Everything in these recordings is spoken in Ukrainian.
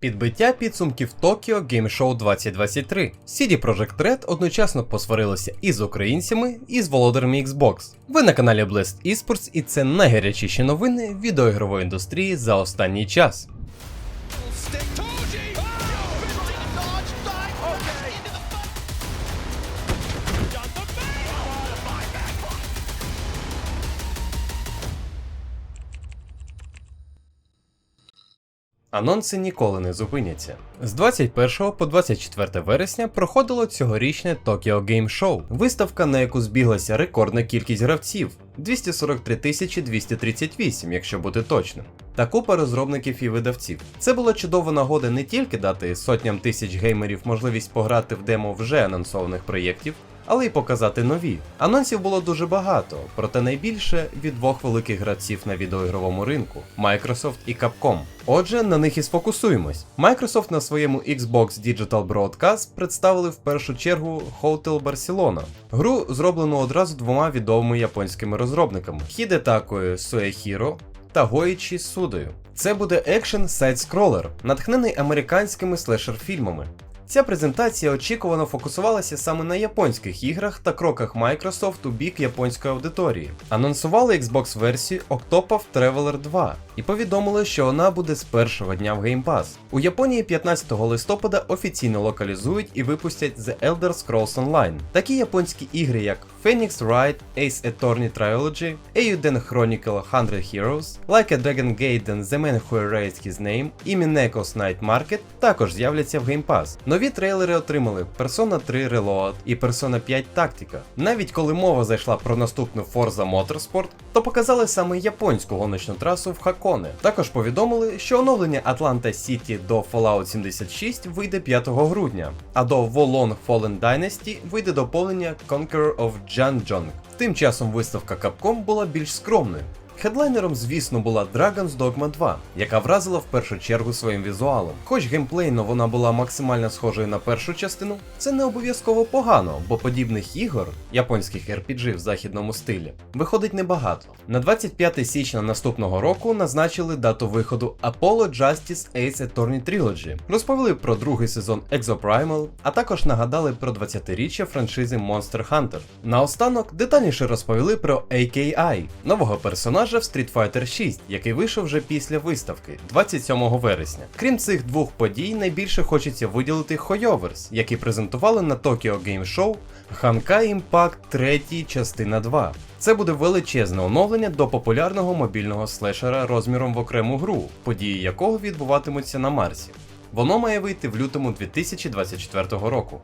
Підбиття підсумків Токіо Game Show 2023. CD Projekt Red одночасно посварилися і з українцями, і з володарями Xbox. Ви на каналі Blast Esports і це найгарячіші новини відеоігрової індустрії за останній час. Анонси ніколи не зупиняться. З 21 по 24 вересня проходило цьогорічне Tokyo Game Show, виставка, на яку збіглася рекордна кількість гравців 243 238, якщо бути точним. Та купа розробників і видавців. Це була чудова нагода не тільки дати сотням тисяч геймерів можливість пограти в демо вже анонсованих проєктів, але й показати нові. Анонсів було дуже багато, проте найбільше від двох великих гравців на відеоігровому ринку Microsoft і Capcom. Отже, на них і сфокусуємось. Microsoft на своєму Xbox Digital Broadcast представили в першу чергу Hotel Barcelona. Гру зроблену одразу двома відомими японськими розробниками Хідетакою Суехіро та Гоїчі Судою. Це буде екшен сайт-скролер, натхнений американськими слешер-фільмами. Ця презентація очікувано фокусувалася саме на японських іграх та кроках Microsoft у бік японської аудиторії. Анонсували Xbox версію Octopath Traveler 2 і повідомили, що вона буде з першого дня в Game Pass. У Японії 15 листопада офіційно локалізують і випустять The Elder Scrolls Online. Такі японські ігри, як Phoenix Wright, Ace Attorney Trilogy, Eiyuden Chronicle 100 Heroes, Like a Dragon Gaiden The Man Who Erased His Name і Mineko's Night Market також з'являться в Game Pass. Нові трейлери отримали Persona 3 Reload і Persona 5 Tactica. Навіть коли мова зайшла про наступну Forza Motorsport, то показали саме японську гоночну трасу в Хаконе. Також повідомили, що оновлення Atlanta City до Fallout 76 вийде 5 грудня, а до Wolong Fallen Dynasty вийде доповнення Conqueror of Janjong. Тим часом виставка Capcom була більш скромною. Хедлайнером, звісно, була Dragon's Dogma 2, яка вразила в першу чергу своїм візуалом. Хоч геймплейно вона була максимально схожою на першу частину, це не обов'язково погано, бо подібних ігор, японських RPG в західному стилі, виходить небагато. На 25 січня наступного року назначили дату виходу Apollo Justice Ace Attorney Trilogy, розповіли про другий сезон Exoprimal, а також нагадали про 20-річчя франшизи Monster Hunter. Наостанок детальніше розповіли про AKI, нового персонажа в Street Fighter 6, який вийшов вже після виставки 27 вересня. Крім цих двох подій, найбільше хочеться виділити Hoyoverse, який презентували на Tokyo Game Show Hankai Impact 3 частина 2. Це буде величезне оновлення до популярного мобільного слешера розміром в окрему гру, події якого відбуватимуться на Марсі. Воно має вийти в лютому 2024 року.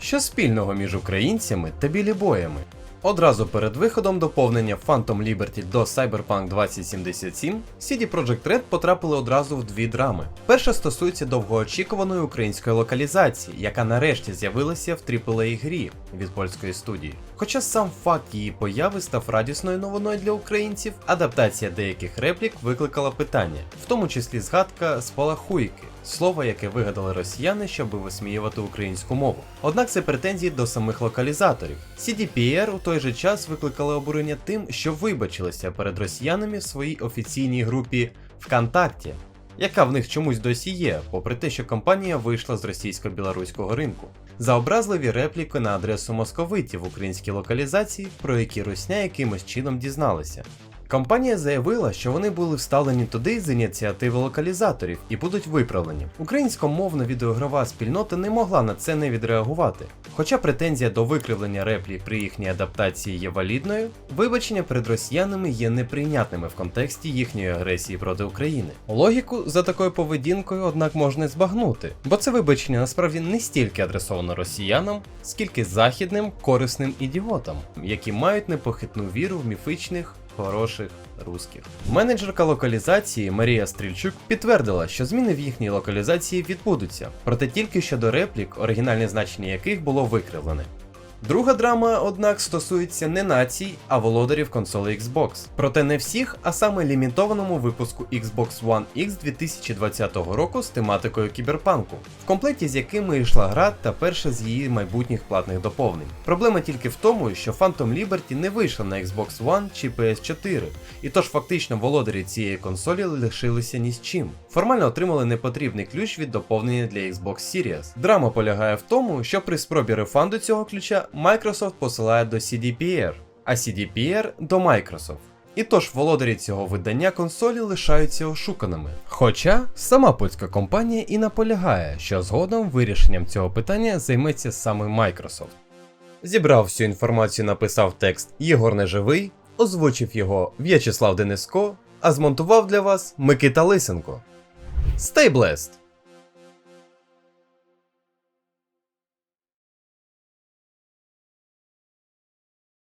Що спільного між українцями та білібоями? Одразу перед виходом доповнення Phantom Liberty до Cyberpunk 2077 CD Projekt Red потрапили одразу в дві драми. Перша стосується довгоочікуваної української локалізації, яка нарешті з'явилася в aaa грі від польської студії. Хоча сам факт її появи став радісною новиною для українців, адаптація деяких реплік викликала питання, в тому числі згадка спалахуйки. Слово, яке вигадали росіяни, щоб висміювати українську мову. Однак це претензії до самих локалізаторів. CDPR у той же час викликали обурення тим, що вибачилися перед росіянами в своїй офіційній групі ВКонтакті, яка в них чомусь досі є, попри те, що компанія вийшла з російсько-білоруського ринку. За образливі репліки на адресу московитів в українській локалізації, про які русня якимось чином дізналися. Компанія заявила, що вони були вставлені туди з ініціативи локалізаторів і будуть виправлені. Українськомовна відеогрова спільнота не могла на це не відреагувати. Хоча претензія до викривлення реплі при їхній адаптації є валідною, вибачення перед росіянами є неприйнятними в контексті їхньої агресії проти України. Логіку за такою поведінкою, однак, можна збагнути, бо це вибачення насправді не стільки адресовано росіянам, скільки західним корисним ідіотам, які мають непохитну віру в міфічних хороших русських. Менеджерка локалізації Марія Стрільчук підтвердила, що зміни в їхній локалізації відбудуться, проте тільки щодо реплік, оригінальне значення яких було викривлене. Друга драма, однак, стосується не націй, а володарів консолей Xbox. Проте не всіх, а саме лімітованому випуску Xbox One X 2020 року з тематикою кіберпанку, в комплекті з якими йшла гра та перша з її майбутніх платних доповнень. Проблема тільки в тому, що Phantom Liberty не вийшла на Xbox One чи PS4, і тож фактично володарі цієї консолі лишилися ні з чим. Формально отримали непотрібний ключ від доповнення для Xbox Series. Драма полягає в тому, що при спробі рефанду цього ключа Microsoft посилає до CDPR, а CDPR до Microsoft. І тож володарі цього видання консолі лишаються ошуканими. Хоча сама польська компанія і наполягає, що згодом вирішенням цього питання займеться саме Microsoft. Зібрав всю інформацію, написав текст Єгор Неживий, озвучив його В'ячеслав Дениско, а змонтував для вас Микита Лисенко. Stay blessed!